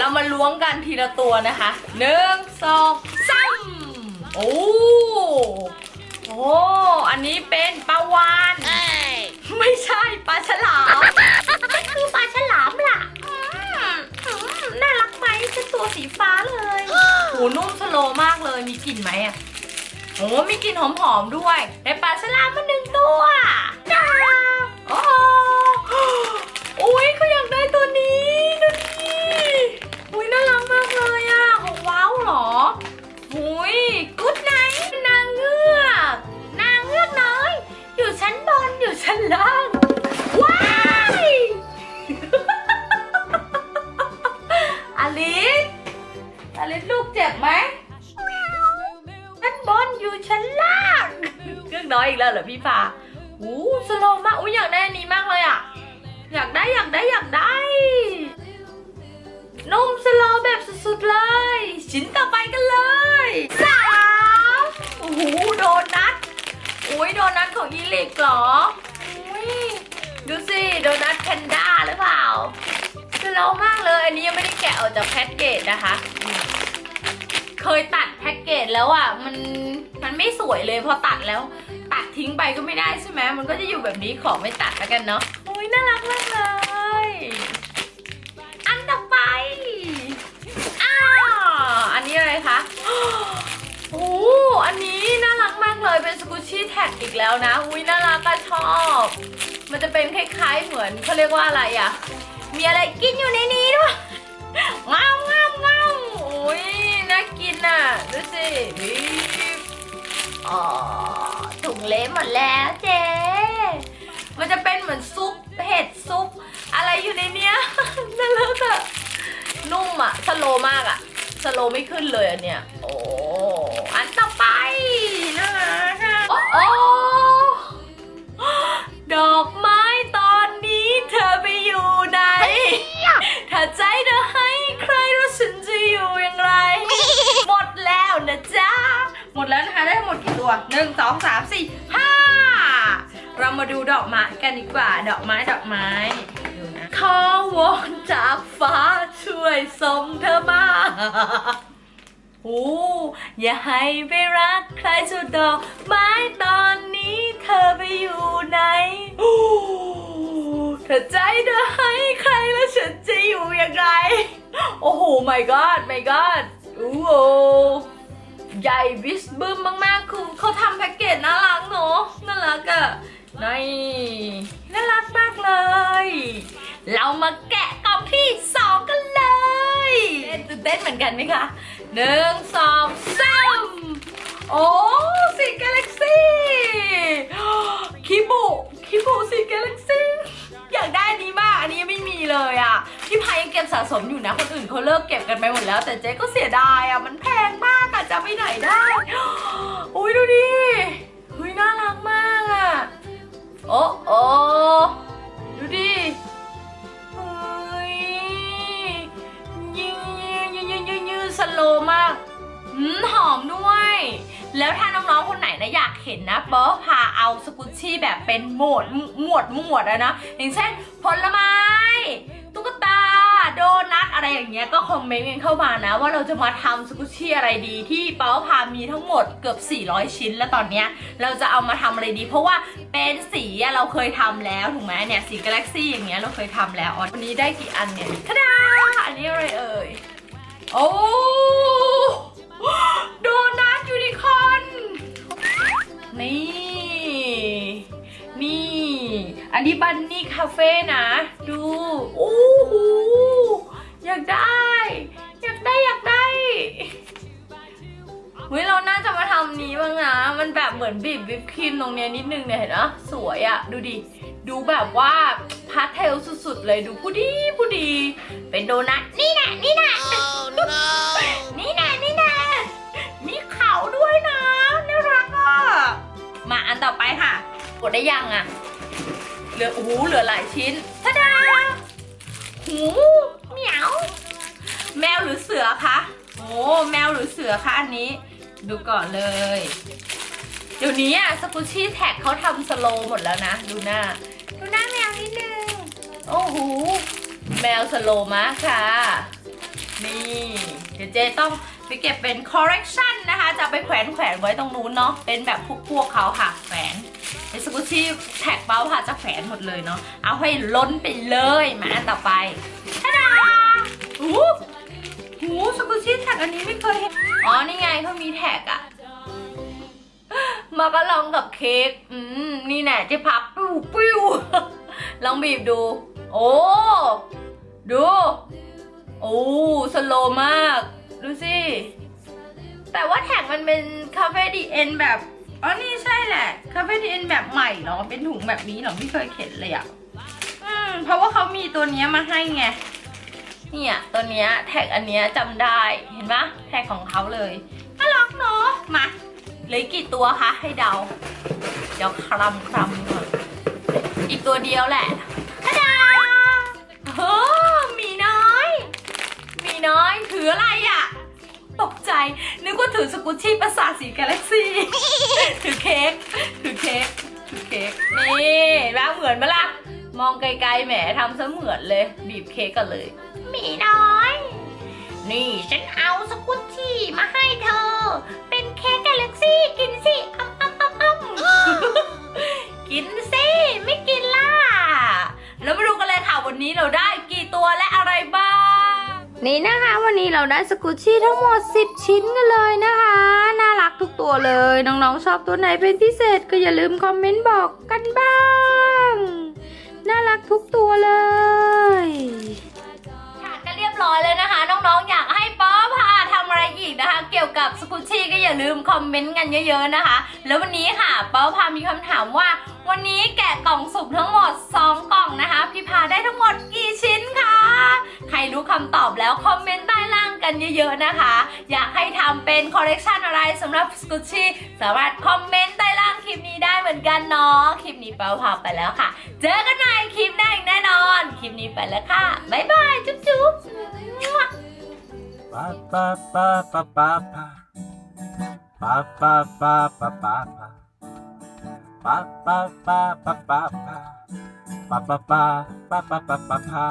ล้วงกันทีละตัวนะคะหนึ่งสองสามโอ้โอ้อันนี้เป็นปลาวานไม่ใช่ปลาฉลามมันคือปลาฉลามล่ะอืมอืมน่ารักไหมเป็นตัวสีฟ้าเลยโหนุ่มสโลว์มากเลยมีกลิ่นไหมอะโอ้มีกลิ่นหอมๆด้วยได้ปลาฉลามมาหนึ่งตัวจ้า เจ็บไหมชั้นบนอยู่ชั้นล่างเงือกน้อยอีกแล้วเหรอพี่ฟ้าอู้สโลมากอู้อยากได้อันนี้มากเลยอะ อยากได้อยากได้อยากได้ นุ่มสโลแบบสุดๆเลย ชิ้นต่อไปกันเลยสามโอ้โหโดนัทอุ้ยโดนัทของอีลิกเหรออุ้ยดูสิโดนัทแพนด้าหรือเปล่าคือเรามากเลย อันนี้ยังไม่ได้แกะออกจากแพ็กเกจนะคะ เคยตัดแพ็กเกจแล้วอะมันมันไม่สวยเลยพอตัดแล้ว ตัดทิ้งไปก็ไม่ได้ใช่ไหมมันก็จะอยู่แบบนี้ของไม่ตัดแล้วกันเนาะอุ้ยน่ารักมากเลยอันต่อไปอ้าวอันนี้อะไรคะโอ้อันนี้น่ารักมากเลยเป็นสกูชี่แท็กอีกแล้วนะอุ้ยน่ารักก็ชอบ มันจะเป็นคล้ายๆเหมือนเขาเรียกว่าอะไรอะมีอะไรกินอยู่ในนี้ด้วยงามงามงามโอ้า กินอะ ดูสินี่อ๋อถุงเละหมดแล้วเจ๊มันจะเป็นเหมือนซุปเห็ดซุป อะไรอยู่ในเนี้ยน่ารักอะนุ่มอะสโลว์มากอะสโลว์ไม่ขึ้นเลยอันเนี้ย ตัวหนึ่งสองสามสี่ห้าเรามาดูดอกไม้กันดีกว่า ดอกไม้ดอกไม้ดูนะขอวอนจากฟ้าช่วยส่งเธอมาโอ้อย่าให้ไปรักใครสุดดอกไม้ตอนนี้เธอไปอยู่ไหนโอ้ถ้าใจเธอให้ใครแล้วฉันจะอยู่อย่างไรโอ้โห my god my god โอ้โห ใหญ่บิสบึมมากๆ คือเขาทำแพ็กเกจน่ารักเนอะน่ารักอะนี่น่ารักมากเลย เรามาแกะกล่องที่สองกันเลยเต้นตื่นเต้นเหมือนกันไหมคะหนึ่งสองสามโอ้สีกาแล็กซี่คิบุคิบุสีกาแล็กซี่ เลยอะพี่พายยังเก็บสะสมอยู่นะ คนอื่นเขาเลิกเก็บกันไปหมดแล้ว แต่เจ๊ก็เสียดายอะมันแพงมากอะจะไปไหนได้อุ้ยดูดิเฮ้ยน่ารักมากอะโอ้โอ้ดูดิเฮ้ยยิงยิงยิงยิงยิงยิงสโลมากหอมด้วย แล้วถ้าน้องๆ คนไหนนะอยากเห็นนะเบิร์พาเอาสกุชชี่แบบเป็นหมวดหมวดหมวดอะนะ อย่างเช่นผลไม้ โดนัทอะไรอย่างเงี้ยก็คอมเมนต์กันเข้ามานะ ว่าเราจะมาทำสกุชชี่อะไรดี ที่เปาพามีทั้งหมดเกือบ 400 ชิ้น แล้วตอนเนี้ยเราจะเอามาทำอะไรดี เพราะว่าเป็นสีอะเราเคยทำแล้วถูกไหมเนี่ยสีกาแล็กซี่อย่างเงี้ยเราเคยทำแล้วอ๋อวันนี้ได้กี่อันเนี่ยทะดาอันนี้อะไรเอ่ยโอ้โดนัทยูนิคอร์นนี่นี่ อันนี้บันนี่คาเฟ่นะ ดู โอ้โห อยากได้ อยากได้อยากได้เฮ้ยเราน่าจะมาทำนี้บ้างนะ มันแบบเหมือนบีบวิปครีมตรงเนี้ยนิดนึงเนี่ยเห็นปะสวยอะดูดิ ดูแบบว่าพาสเทลสุดๆเลยดูผู้ดีผู้ดี เป็นโดนัทนี่แน่นี่แน่นี่แน่นี่แน่มีเขาด้วยนะน่ารักอะมาอันต่อไปค่ะ กดได้ยังอะเหลือโอ้โหเหลือหลายชิ้นทะดาหูเหมียว แมวหรือเสือคะโอ้แมวหรือเสือคะอันนี้ ดูก่อนเลย เดี๋ยวนี้อะสกุชชี่แท็กเขาทำสโลหมดแล้วนะ ดูหน้า ดูหน้าแมวนิดนึง โอ้โหแมวสโลมากค่ะ นี่ เดี๋ยวเจต้องไปเก็บเป็น correction นะคะ จะไปแขวนแขวนไว้ตรงนู้นเนาะ เป็นแบบพวกพวกเขาค่ะแขวนในสกุชี่แท็กเป้าค่ะจะแขวนหมดเลยเนาะ เอาให้ล้นไปเลยมาอันต่อไปทาดาหู หูสกุชี่แท็กอันนี้ไม่เคยเห็น อ๋อ นี่ไงเขามีแท็กอะมาก็ลองกับเค้ก อืม นี่แน่จ๊พับปิ้วปิ้วลองบีบดู โอ้ ดู โอ้ สโลมาก ดูสิ แต่ว่าแท็กมันเป็นคาเฟ่ดีเอ็นแบบ อ๋อ นี่ใช่แหละ คาเฟ่ดีเอ็นแบบใหม่เหรอ เป็นถุงแบบนี้เหรอไม่เคยเห็นเลยอะอืม เพราะว่าเขามีตัวนี้มาให้ไง เนี่ยตัวเนี้ยแท็กอันเนี้ยจำได้เห็นปะแท็กของเขาเลยน่ารักเนาะมาเหลือกี่ตัวคะให้เดา เดี๋ยวคลำคลำก่อนอีกตัวเดียวแหละทะดาโอ้มีน้อย มีน้อยถืออะไรอะตกใจ นึกว่าถือสกุชชี่ประสาทสีกาแล็กซี่ ถือเค้ก ถือเค้ก ถือเค้ก นี่แล้วเหมือนไหมล่ะ มองไกลๆแหมทำเสมือนเลย บีบเค้กกันเลย มีน้อย นี่ฉันเอาสกุชชี่มาให้เธอ เป็นเค้กกาแล็กซี่กินสิอ้ำอ้ำอ้ำอ้ำกินสิไม่กินล่ะ แล้วมาดูกันเลยค่ะวันนี้เราได้กี่ตัวและอะไรบ้าง นี่นะคะวันนี้เราได้สกุชชี่ทั้งหมด 10 ชิ้นกันเลยนะคะ น่ารักทุกตัวเลย น้องๆชอบตัวไหนเป็นพิเศษก็อย่าลืมคอมเมนต์บอกกันบ้าง น่ารักทุกตัวเลย ร้อยเลยนะคะ น้องๆ อยากให้ป๊อปพาทำอะไรอีกนะคะ เกี่ยวกับสกุชชี่ก็อย่าลืมคอมเมนต์กันเยอะๆนะคะ แล้ววันนี้ค่ะป๊อปพามีคำถามว่า วันนี้แกะกล่องสุ่มทั้งหมด 2 กล่องนะคะ พี่พาได้ทั้งหมดกี่ชิ้นคะ ใครรู้คำตอบแล้วคอมเมนต์ใต้ล่าง เยอะๆนะคะ อยากให้ทำเป็นคอลเลกชันอะไรสำหรับสกุชชี่สามารถคอมเมนต์ใต้ล่างคลิปนี้ได้เหมือนกันเนาะคลิปนี้ป๊อพาไปแล้วค่ะ เจอกันใหม่คลิปหน้าอีกแน่นอน คลิปนี้ไปแล้วค่ะบ๊ายบายจุ๊บจุ๊บ Pa pa pa pa pa pa. Pa pa pa pa pa pa. Pa pa pa pa pa pa. Pa pa pa pa pa pa pa pa.